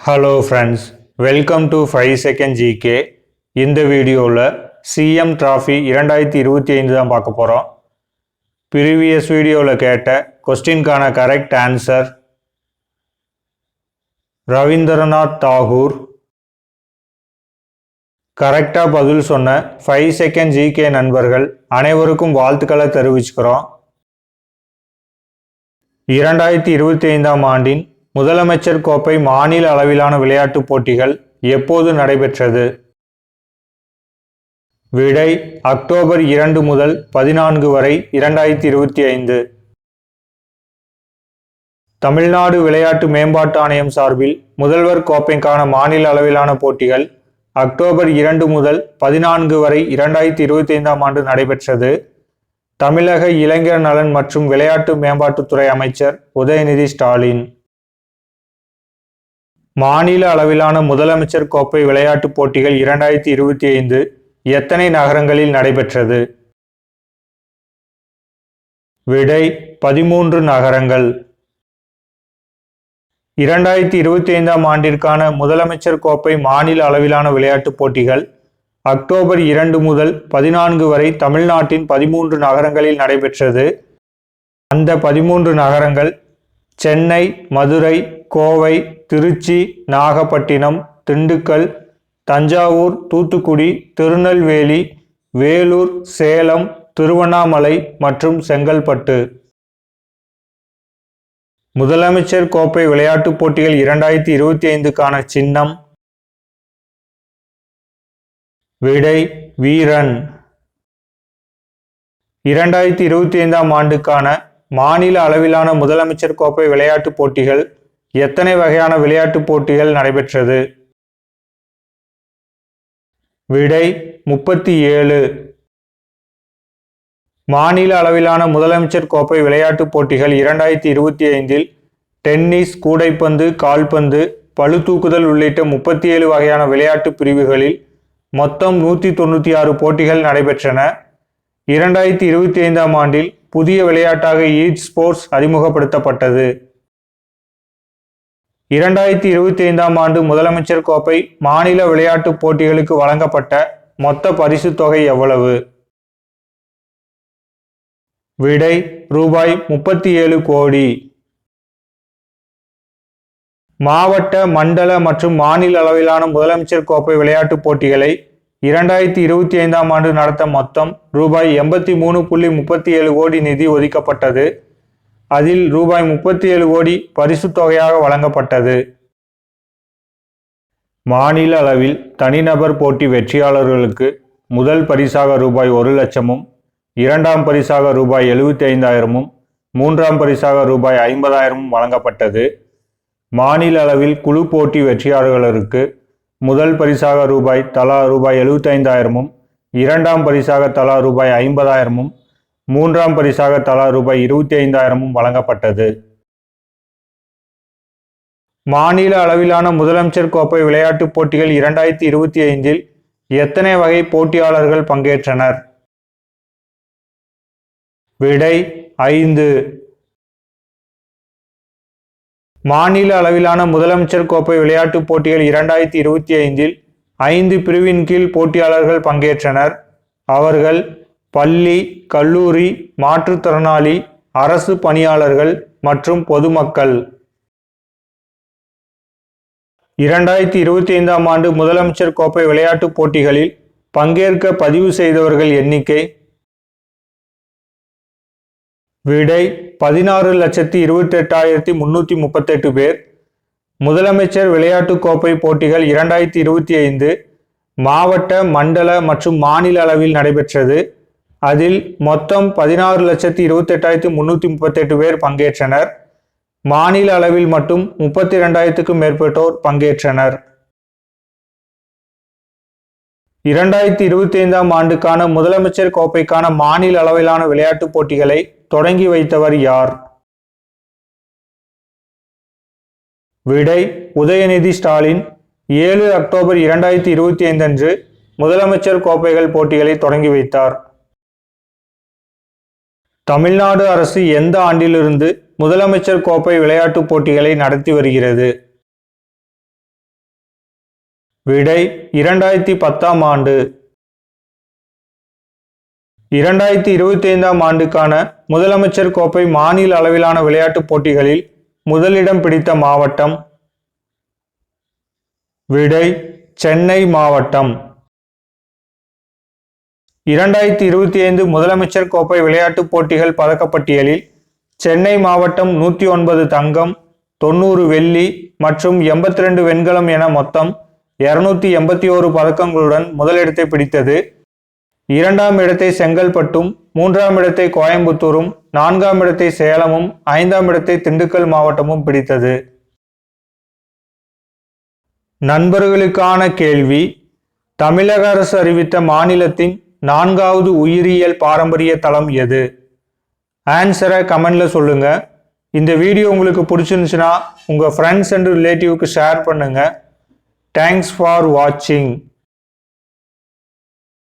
Hello friends welcome to five second GK இந்த வீடியோவில் CM trophy இரண்டாயிரத்தி இருபத்தி ஐந்து தான் பார்க்க போகிறோம் ப்ரீவியஸ் வீடியோவில் கேட்ட கொஸ்டின்கான கரெக்ட் ஆன்சர் ரவீந்திரநாத் தாகூர். கரெக்டாக பதில் சொன்ன ஃபைவ் செகண்ட் ஜிகே நண்பர்கள் அனைவருக்கும் வாழ்த்துக்களை தெரிவிச்சுக்கிறோம். இரண்டாயிரத்தி இருபத்தி ஐந்தாம் ஆண்டின் முதலமைச்சர் கோப்பை மாநில அளவிலான விளையாட்டுப் போட்டிகள் எப்போது நடைபெற்றது? விடை அக்டோபர் இரண்டு முதல் பதினான்கு வரை இரண்டாயிரத்தி இருபத்தி ஐந்து. தமிழ்நாடு விளையாட்டு மேம்பாட்டு ஆணையம் சார்பில் முதல்வர் கோப்பைக்கான மாநில அளவிலான போட்டிகள் அக்டோபர் இரண்டு முதல் பதினான்கு வரை இரண்டாயிரத்தி இருபத்தி ஐந்தாம் ஆண்டு நடைபெற்றது. தமிழக இளைஞர் நலன் மற்றும் விளையாட்டு மேம்பாட்டுத்துறை அமைச்சர் உதயநிதி ஸ்டாலின். மாநில அளவிலான முதலமைச்சர் கோப்பை விளையாட்டுப் போட்டிகள் இரண்டாயிரத்தி இருபத்தி ஐந்து எத்தனை நகரங்களில் நடைபெற்றது? விடை பதிமூன்று நகரங்கள். இரண்டாயிரத்தி இருபத்தி ஐந்தாம் ஆண்டிற்கான முதலமைச்சர் கோப்பை மாநில அளவிலான விளையாட்டுப் போட்டிகள் அக்டோபர் இரண்டு முதல் பதினான்கு வரை தமிழ்நாட்டின் பதிமூன்று நகரங்களில் நடைபெற்றது. அந்த பதிமூன்று நகரங்கள் சென்னை மதுரை கோவை திருச்சி நாகப்பட்டினம் திண்டுக்கல் தஞ்சாவூர் தூத்துக்குடி திருநெல்வேலி வேலூர் சேலம் திருவண்ணாமலை மற்றும் செங்கல்பட்டு. முதலமைச்சர் கோப்பை விளையாட்டுப் போட்டிகள் இரண்டாயிரத்தி இருபத்தி ஐந்துக்கான சின்னம். விடை வீரன். இரண்டாயிரத்தி இருபத்தி ஐந்தாம் ஆண்டுக்கான மாநில அளவிலான முதலமைச்சர் கோப்பை விளையாட்டுப் போட்டிகள் எத்தனை வகையான விளையாட்டுப் போட்டிகள் நடைபெற்றது? விடை முப்பத்தி ஏழு. மாநில அளவிலான முதலமைச்சர் கோப்பை விளையாட்டுப் போட்டிகள் இரண்டாயிரத்தி இருபத்தி ஐந்தில் டென்னிஸ் கூடைப்பந்து கால்பந்து பளு தூக்குதல் உள்ளிட்ட முப்பத்தி ஏழு வகையான விளையாட்டு பிரிவுகளில் மொத்தம் நூற்றி தொண்ணூற்றி ஆறு போட்டிகள் நடைபெற்றன. இரண்டாயிரத்தி இருபத்தி ஐந்தாம் ஆண்டில் புதிய விளையாட்டாக ஈட் ஸ்போர்ட்ஸ் அறிமுகப்படுத்தப்பட்டது. இரண்டாயிரத்தி இருபத்தி ஐந்தாம் ஆண்டு முதலமைச்சர் கோப்பை மாநில விளையாட்டுப் போட்டிகளுக்கு வழங்கப்பட்ட மொத்த பரிசுத் தொகை எவ்வளவு? விடை ரூபாய் முப்பத்தி ஏழு கோடி. மாவட்ட மண்டல மற்றும் மாநில அளவிலான முதலமைச்சர் கோப்பை விளையாட்டுப் போட்டிகளை இரண்டாயிரத்தி இருபத்தி ஐந்தாம் ஆண்டு நடத்த மொத்தம் ரூபாய் எண்பத்தி மூணு புள்ளி முப்பத்தி ஏழு கோடி நிதி ஒதுக்கப்பட்டது. அதில் ரூபாய் முப்பத்தி ஏழு கோடி பரிசுத் தொகையாக வழங்கப்பட்டது. மாநில அளவில் தனிநபர் போட்டி வெற்றியாளர்களுக்கு முதல் பரிசாக ரூபாய் ஒரு லட்சமும் இரண்டாம் பரிசாக ரூபாய் எழுபத்தி ஐந்தாயிரமும் மூன்றாம் பரிசாக ரூபாய் ஐம்பதாயிரமும் வழங்கப்பட்டது. மாநில அளவில் குழு போட்டி வெற்றியாளர்களுக்கு முதல் பரிசாக ரூபாய் தலா ரூபாய் எழுபத்தைந்தாயிரமும் இரண்டாம் பரிசாக தலா ரூபாய் ஐம்பதாயிரமும் மூன்றாம் பரிசாக தலா ரூபாய் இருபத்தி ஐந்தாயிரமும் வழங்கப்பட்டது. மாநில அளவிலான முதலமைச்சர் கோப்பை விளையாட்டுப் போட்டிகள் இரண்டாயிரத்தி இருபத்தி ஐந்தில் எத்தனை வகை போட்டியாளர்கள் பங்கேற்றனர்? விடை ஐந்து. மாநில அளவிலான முதலமைச்சர் கோப்பை விளையாட்டுப் போட்டிகள் இரண்டாயிரத்தி இருபத்தி ஐந்தில் ஐந்து பிரிவின் கீழ் போட்டியாளர்கள் பங்கேற்றனர். அவர்கள் பள்ளி கல்லூரி மாற்றுத்திறனாளி அரசு பணியாளர்கள் மற்றும் பொதுமக்கள். இரண்டாயிரத்தி இருபத்தி ஐந்தாம் ஆண்டு முதலமைச்சர் கோப்பை விளையாட்டுப் போட்டிகளில் பங்கேற்க பதிவு செய்தவர்கள் எண்ணிக்கை விடை பதினாறு லட்சத்தி இருபத்தி எட்டாயிரத்தி முன்னூற்றி முப்பத்தெட்டு பேர். முதலமைச்சர் விளையாட்டுக் கோப்பை போட்டிகள் இரண்டாயிரத்தி இருபத்தி ஐந்து மாவட்ட மண்டல மற்றும் மாநில அளவில் நடைபெற்றது. அதில் மொத்தம் பதினாறு லட்சத்தி இருபத்தெட்டாயிரத்தி முன்னூற்றி முப்பத்தெட்டு பேர் பங்கேற்றனர். மாநில அளவில் மட்டும் முப்பத்தி ரெண்டாயிரத்துக்கும் மேற்பட்டோர் பங்கேற்றனர். இரண்டாயிரத்தி இருபத்தி ஐந்தாம் ஆண்டுக்கான முதலமைச்சர் கோப்பைக்கான மாநில அளவிலான விளையாட்டுப் போட்டிகளை தொடங்கி வைத்தவர் யார்? விடை உதயநிதி ஸ்டாலின். ஏழு அக்டோபர் இரண்டாயிரத்தி இருபத்தி ஐந்து அன்று முதலமைச்சர் கோப்பைகள் போட்டிகளை தொடங்கி வைத்தார். தமிழ்நாடு அரசு எந்த ஆண்டிலிருந்து முதலமைச்சர் கோப்பை விளையாட்டுப் போட்டிகளை நடத்தி வருகிறது? விடை இரண்டாயிரத்தி பத்தாம் ஆண்டு. இரண்டாயிரத்தி இருபத்தி ஐந்தாம் ஆண்டுக்கான முதலமைச்சர் கோப்பை மாநில அளவிலான விளையாட்டுப் போட்டிகளில் முதலிடம் பிடித்த மாவட்டம்? விடை சென்னை மாவட்டம். இரண்டாயிரத்தி இருபத்தி ஐந்து முதலமைச்சர் கோப்பை விளையாட்டுப் போட்டிகள் பதக்கப்பட்டியலில் சென்னை மாவட்டம் நூற்றி ஒன்பது தங்கம் தொண்ணூறு வெள்ளி மற்றும் எண்பத்தி ரெண்டு வெண்கலம் என மொத்தம் இருநூத்தி எண்பத்தி ஓரு பதக்கங்களுடன் முதலிடத்தை பிடித்தது. இரண்டாம் இடத்தை செங்கல்பட்டும் மூன்றாம் இடத்தை கோயம்புத்தூரும் நான்காம் இடத்தை சேலமும் ஐந்தாம் இடத்தை திண்டுக்கல் மாவட்டமும் பிடித்தது. நண்பர்களுக்கான கேள்வி தமிழக அரசு அறிவித்த மாநிலத்தின் நான்காவது உயிரியல் பாரம்பரிய தளம் எது? ஆன்சரை கமெண்ட்ல சொல்லுங்க. இந்த வீடியோ உங்களுக்கு பிடிச்சிருந்துச்சுன்னா உங்கள் ஃப்ரெண்ட்ஸ் அண்ட் ரிலேட்டிவ்க்கு ஷேர் பண்ணுங்கள் தேங்க்ஸ் ஃபார் வாட்சிங்